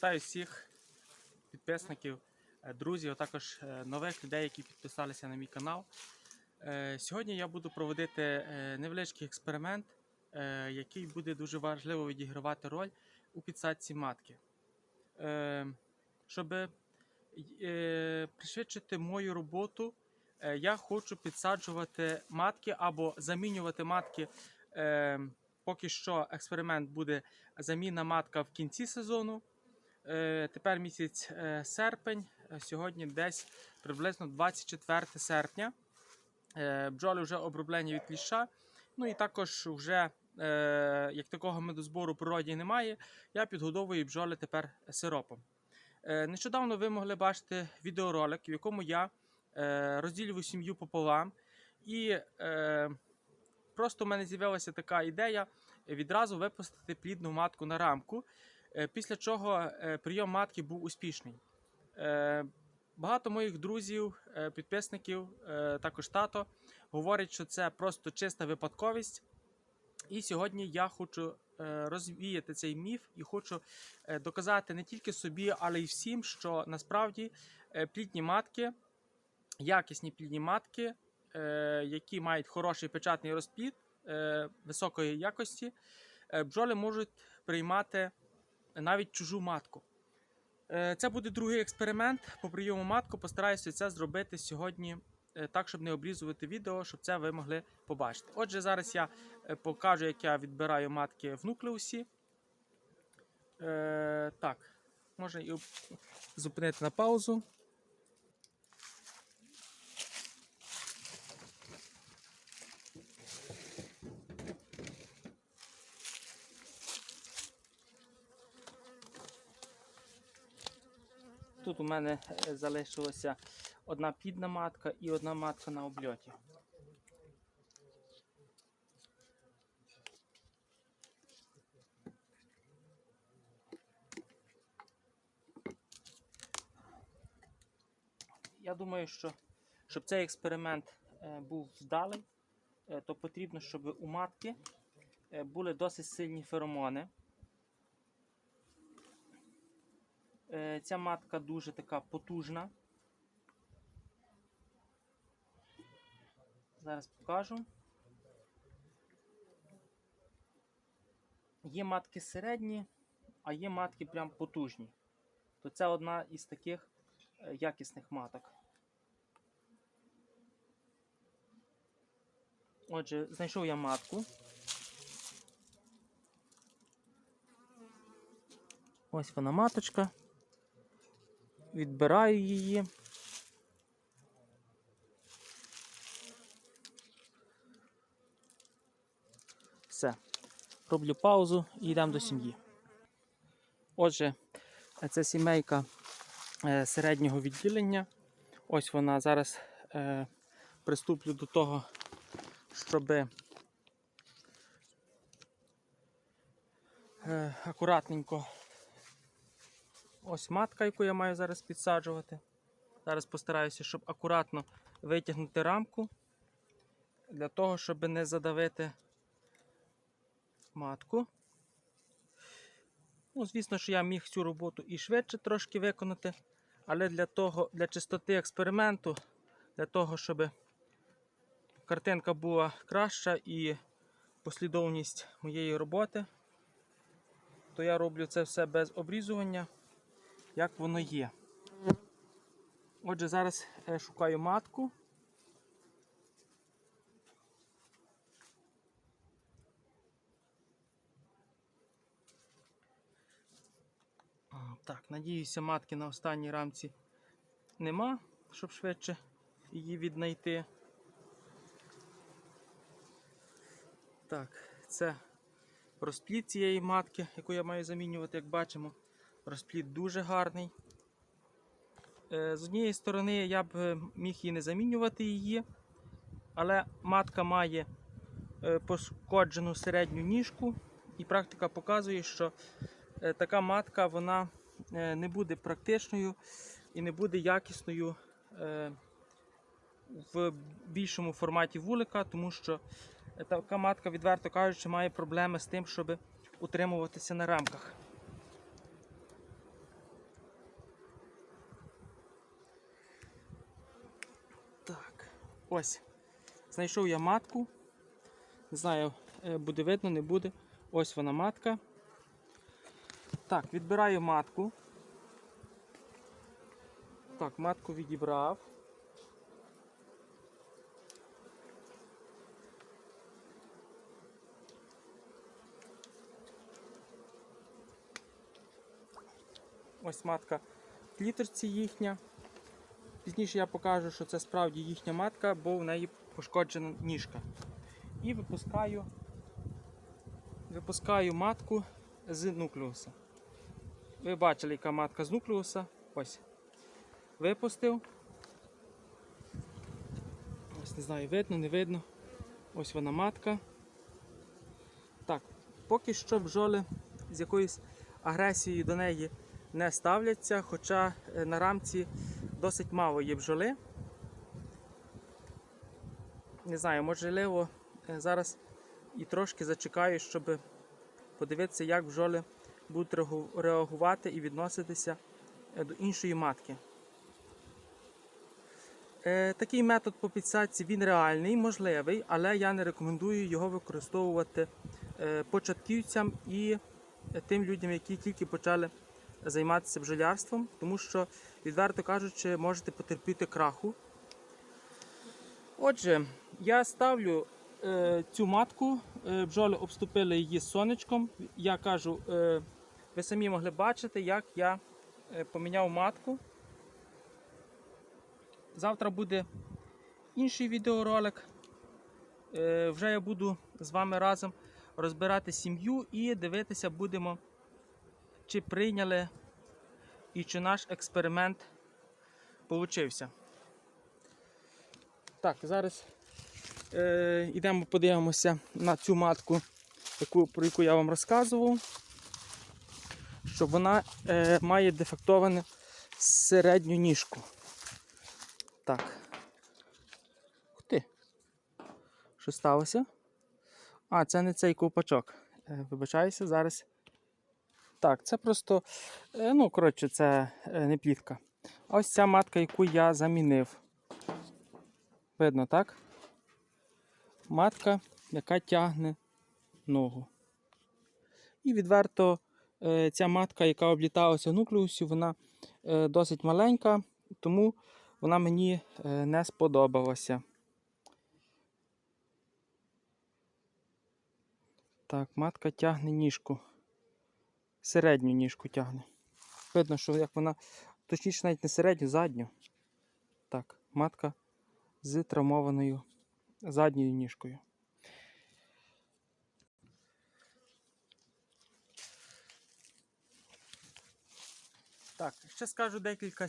Вітаю всіх підписників, е, друзів, а також е, нових людей, які підписалися на мій канал. Е, Сьогодні я буду проводити невеличкий експеримент, який буде дуже важливо відігравати роль у підсадці матки. Щоб пришвидшити мою роботу, я хочу підсаджувати матки або замінювати матки. Поки що експеримент буде заміна матка в кінці сезону. Е, Тепер місяць е, серпень, е, сьогодні десь приблизно 24 серпня. Бджоли вже оброблені від кліща. Ну і також вже, як такого медозбору природі немає, я підгодовую бджоли тепер сиропом. Нещодавно ви могли бачити відеоролик, в якому я розділюю сім'ю пополам. І просто в мене з'явилася така ідея відразу випустити плідну матку на рамку. Е, Після чого е, прийом матки був успішний. Е, Багато моїх друзів, підписників, також тато, говорять, що це просто чиста випадковість. І сьогодні я хочу розвіяти цей міф і хочу доказати не тільки собі, але й всім, що насправді плідні матки, якісні плідні матки, які мають хороший печатний розплід високої якості, бджоли можуть приймати навіть чужу матку. Е, Це буде другий експеримент по прийому матку. Постараюся це зробити сьогодні е, так, щоб не обрізувати відео, щоб це ви могли побачити. Отже, зараз я е, покажу, як я відбираю матки в нуклеусі. Так, можна і зупинити на паузу. Тут у мене е, залишилася одна підна матка і одна матка на обльоті. Я думаю, що щоб цей експеримент е, був вдалий, е, то потрібно, щоб у матки були досить сильні феромони. Е, Ця матка дуже така потужна. Зараз покажу. Є матки середні, а є матки прям потужні. То це одна із таких е, якісних маток. Отже, знайшов я матку. Ось вона маточка. Відбираю її. Все. Роблю паузу і йдемо до сім'ї. Отже, це сімейка е, середнього відділення. Ось вона. Зараз е, приступлю до того, щоб е, акуратненько Ось матка, яку я маю зараз підсаджувати. Зараз постараюся, щоб акуратно витягнути рамку для того, щоб не задавити матку. Ну, Звісно, що я міг цю роботу і швидше трошки виконати, але для того, для чистоти експерименту, для того, щоб картинка була краща і послідовність моєї роботи, то я роблю це все без обрізування як воно є. Отже, зараз е, шукаю матку. Так, надіюся, матки на останній рамці нема, щоб швидше її віднайти. Так, це розплід цієї матки, яку я маю замінювати, як бачимо. Розплід дуже гарний. Е, З однієї сторони я б е, міг і не замінювати її, але матка має е, пошкоджену середню ніжку, і практика показує, що така матка вона не буде практичною і не буде якісною в більшому форматі вулика, тому що така матка, відверто кажучи, має проблеми з тим, щоб утримуватися на рамках. Ось. Знайшов я матку. Не знаю, е, буде видно, не буде. Ось вона матка. Так, відбираю матку. Так, матку відібрав. Ось матка в кліточці їхня. Пізніше я покажу, що це справді їхня матка, бо в неї пошкоджена ніжка. І випускаю, випускаю матку з нуклеуса. Ви бачили, яка матка з нуклеуса. Ось. Випустив. Ось не знаю, видно, не видно. Ось вона матка. Так, поки що бджоли з якоюсь агресією до неї не ставляться, хоча е, на рамці досить мало є бджоли. Не знаю, можливо, е, зараз і трошки зачекаю, щоб подивитися, як бджоли будуть реагувати і відноситися е, до іншої матки. Е, Такий метод по підсадці він реальний, можливий, але я не рекомендую його використовувати початківцям і тим людям, які тільки почали займатися бджолярством, тому що, відверто кажучи, можете потерпіти краху. Отже, я ставлю е, цю матку, е, бджоли обступили її сонечком. Я кажу, е, ви самі могли бачити, як я е, поміняв матку. Завтра буде інший відеоролик. Е, вже я буду з вами разом розбирати сім'ю і дивитися будемо, чи прийняли і чи наш експеримент получився. Так, зараз е, йдемо подивимося на цю матку, яку, про яку я вам розказував. Що вона е, має дефектовану середню ніжку. Так. Ух ти. Що сталося? А, це не цей ковпачок. Е, Вибачаюся, зараз. Так, це просто, е, ну, коротше, це е, не плітка. Ось ця матка, яку я замінив. Видно, так? Матка, яка тягне ногу. І відверто е, ця матка, яка обліталася в нуклеусі, вона досить маленька, тому вона мені не сподобалася. Так, матка тягне ніжку. Середню ніжку тягне. Видно, що як вона, точніше, навіть не середню, задню. Так, матка з травмованою задньою ніжкою. Так, ще скажу декілька слів.